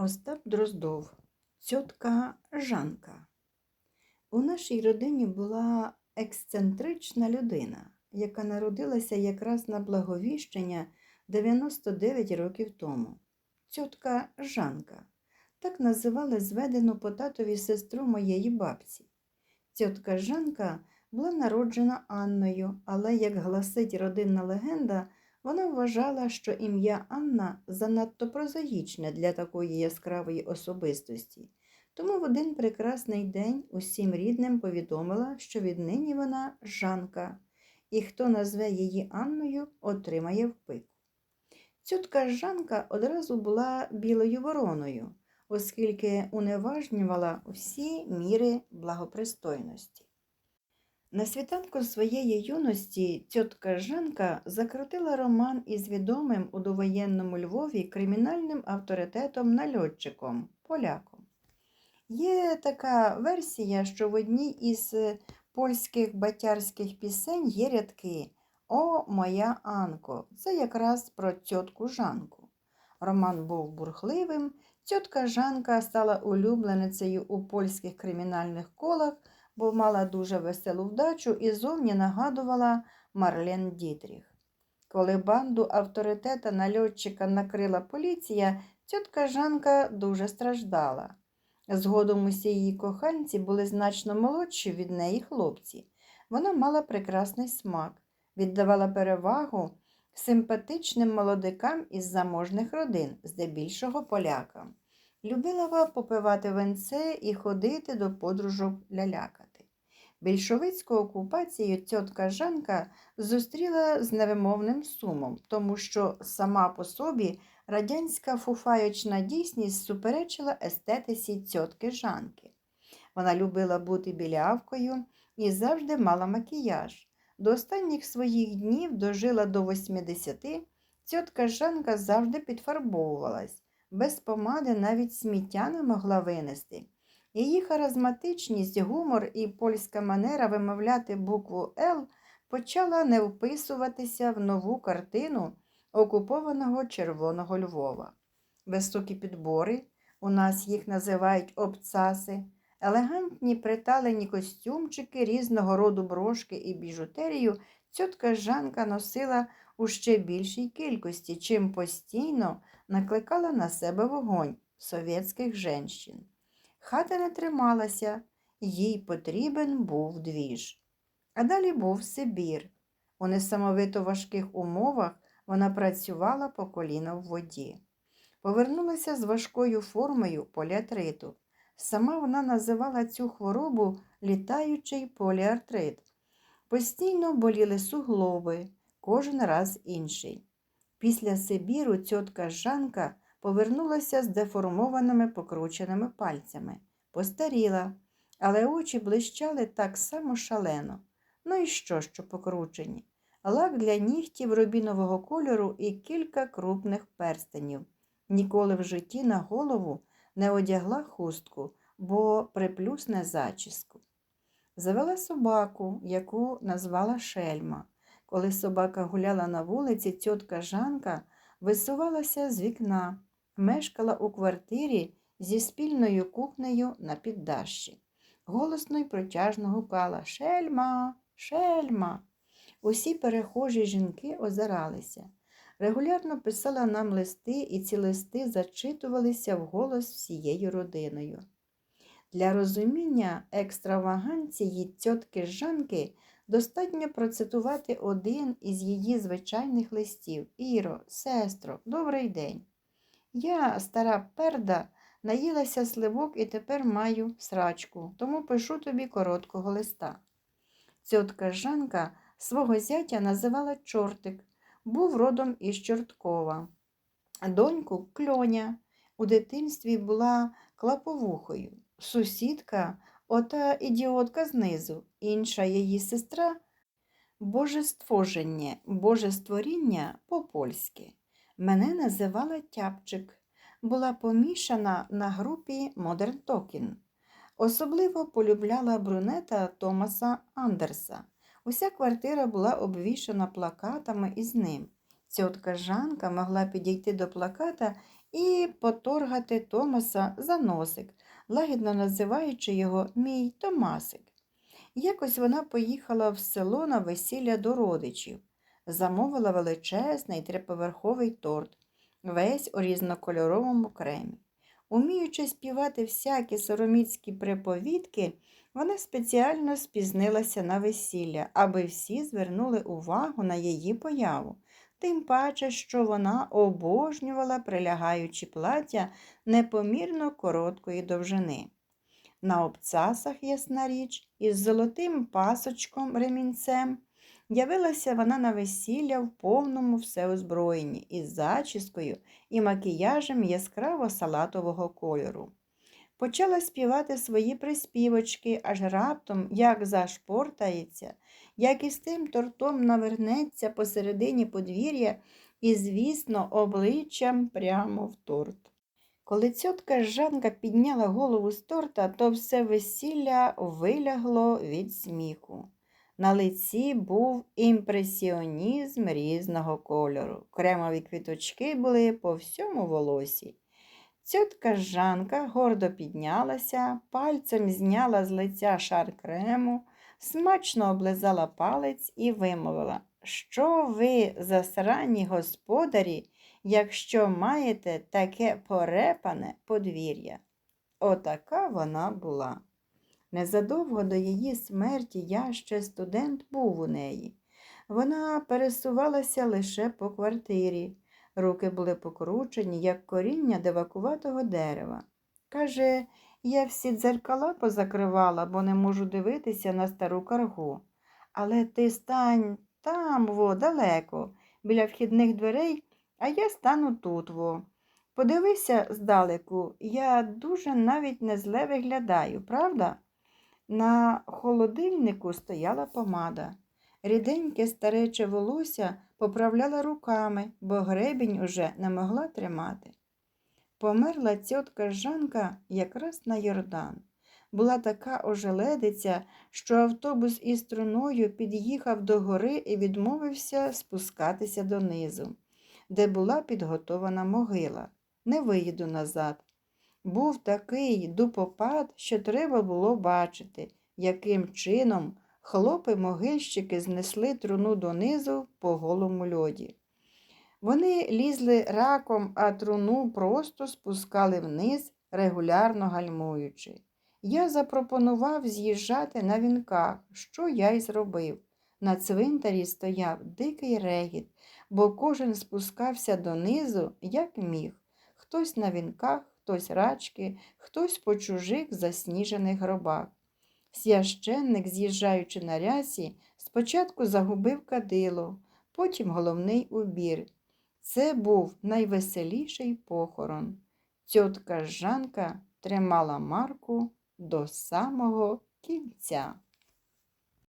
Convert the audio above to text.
Остап Дроздов, тьотка Жанка. У нашій родині була ексцентрична людина, яка народилася якраз на благовіщення 99 років тому. Тьотка Жанка. Так називали зведену по татові сестру моєї бабці. Тьотка Жанка була народжена Анною, але, як гласить родинна легенда, вона вважала, що ім'я Анна занадто прозаїчне для такої яскравої особистості. Тому в один прекрасний день усім рідним повідомила, що віднині вона Жанка, і хто назве її Анною, отримає впику. Цютка Жанка одразу була білою вороною, оскільки уневажнювала всі міри благопристойності. На світанку своєї юності тітка Жанка закрутила роман із відомим у довоєнному Львові кримінальним авторитетом нальотчиком поляком. Є така версія, що в одній із е, польських батярських пісень є рядки О, моя Анко. Це якраз про тітку Жанку. Роман був бурхливим. Тітка Жанка стала улюбленицею у польських кримінальних колах бо мала дуже веселу вдачу і зовні нагадувала Марлен Дітріх. Коли банду авторитета нальотчика накрила поліція, тітка Жанка дуже страждала. Згодом усі її коханці були значно молодші від неї хлопці. Вона мала прекрасний смак, віддавала перевагу симпатичним молодикам із заможних родин, здебільшого полякам. Любила попивати венце і ходити до подружок лялякати. Більшовицьку окупацію тітка Жанка зустріла з невимовним сумом, тому що сама по собі радянська фуфаючна дійсність суперечила естетиці тітки Жанки. Вона любила бути білявкою і завжди мала макіяж. До останніх своїх днів дожила до 80, тітка Жанка завжди підфарбовувалась без помади навіть сміття не могла винести. Її харизматичність, гумор і польська манера вимовляти букву Л почала не вписуватися в нову картину окупованого Червоного Львова. Високі підбори, у нас їх називають обцаси, елегантні приталені костюмчики різного роду брошки і біжутерію тітка Жанка носила у ще більшій кількості, чим постійно накликала на себе вогонь совєтських женщин. Хата не трималася, їй потрібен був двіж. А далі був Сибір. У несамовито важких умовах вона працювала по коліно в воді. Повернулася з важкою формою поліатриту. Сама вона називала цю хворобу літаючий поліартрит. Постійно боліли суглоби, кожен раз інший. Після Сибіру тітка Жанка повернулася з деформованими покрученими пальцями, постаріла, але очі блищали так само шалено. Ну і що, що покручені? Лак для нігтів рубінового кольору і кілька крупних перстенів. Ніколи в житті на голову не одягла хустку, бо приплюсне зачіску. Завела собаку, яку назвала шельма. Коли собака гуляла на вулиці, тітка Жанка висувалася з вікна, мешкала у квартирі зі спільною кухнею на піддащі. Голосно й протяжно гукала Шельма, шельма. Усі перехожі жінки озиралися. Регулярно писала нам листи, і ці листи зачитувалися вголос всією родиною. Для розуміння екстраваганції тітки Жанки Достатньо процитувати один із її звичайних листів Іро, сестро, добрий день. Я, стара перда, наїлася сливок і тепер маю срачку, тому пишу тобі короткого листа. Цьотка Жанка свого зятя називала чортик, був родом із Чорткова. Доньку кльоня. У дитинстві була клаповухою. Сусідка Ота ідіотка знизу, інша її сестра божествоження, божестворіння по-польськи. Мене називала Тяпчик, була помішана на групі Modern Talking. Особливо полюбляла брунета Томаса Андерса. Уся квартира була обвішана плакатами із ним. Цьотка Жанка могла підійти до плаката і поторгати Томаса за носик, лагідно називаючи його мій Томасик. Якось вона поїхала в село на весілля до родичів, замовила величезний триповерховий торт, весь у різнокольоровому кремі. Уміючи співати всякі сороміцькі приповідки, вона спеціально спізнилася на весілля, аби всі звернули увагу на її появу, тим паче, що вона обожнювала прилягаючі плаття непомірно короткої довжини. На обцасах, ясна річ, із золотим пасочком ремінцем явилася вона на весілля в повному всеозброєнні із зачіскою і макіяжем яскраво салатового кольору. Почала співати свої приспівочки, аж раптом як зашпортається, як із тим тортом навернеться посередині подвір'я і, звісно, обличчям прямо в торт. Коли цьотка Жанка підняла голову з торта, то все весілля вилягло від сміху. На лиці був імпресіонізм різного кольору. Кремові квіточки були по всьому волосі. Цьотка Жанка гордо піднялася, пальцем зняла з лиця шар крему, смачно облизала палець і вимовила, що ви, засранні господарі, якщо маєте таке порепане подвір'я. Отака вона була. Незадовго до її смерті я ще студент був у неї. Вона пересувалася лише по квартирі. Руки були покручені, як коріння девакуватого дерева. Каже, я всі дзеркала позакривала, бо не можу дивитися на стару каргу. Але ти стань там, во, далеко, біля вхідних дверей, а я стану тут, во. Подивися здалеку, я дуже навіть не зле виглядаю, правда? На холодильнику стояла помада. Ріденьке старече волосся поправляла руками, бо гребінь уже не могла тримати. Померла цьотка Жанка якраз на Йордан. Була така ожеледиця, що автобус із труною під'їхав до гори і відмовився спускатися донизу, де була підготована могила. Не виїду назад. Був такий дупопад, що треба було бачити, яким чином хлопи-могильщики знесли труну донизу по голому льоді. Вони лізли раком, а труну просто спускали вниз, регулярно гальмуючи. Я запропонував з'їжджати на вінках, що я й зробив. На цвинтарі стояв дикий регіт, бо кожен спускався донизу, як міг, хтось на вінках, хтось рачки, хтось по чужих засніжених гробах. Священник, з'їжджаючи на рясі, спочатку загубив кадило, потім головний убір. Це був найвеселіший похорон. Тьотка Жанка тримала Марку до самого кінця.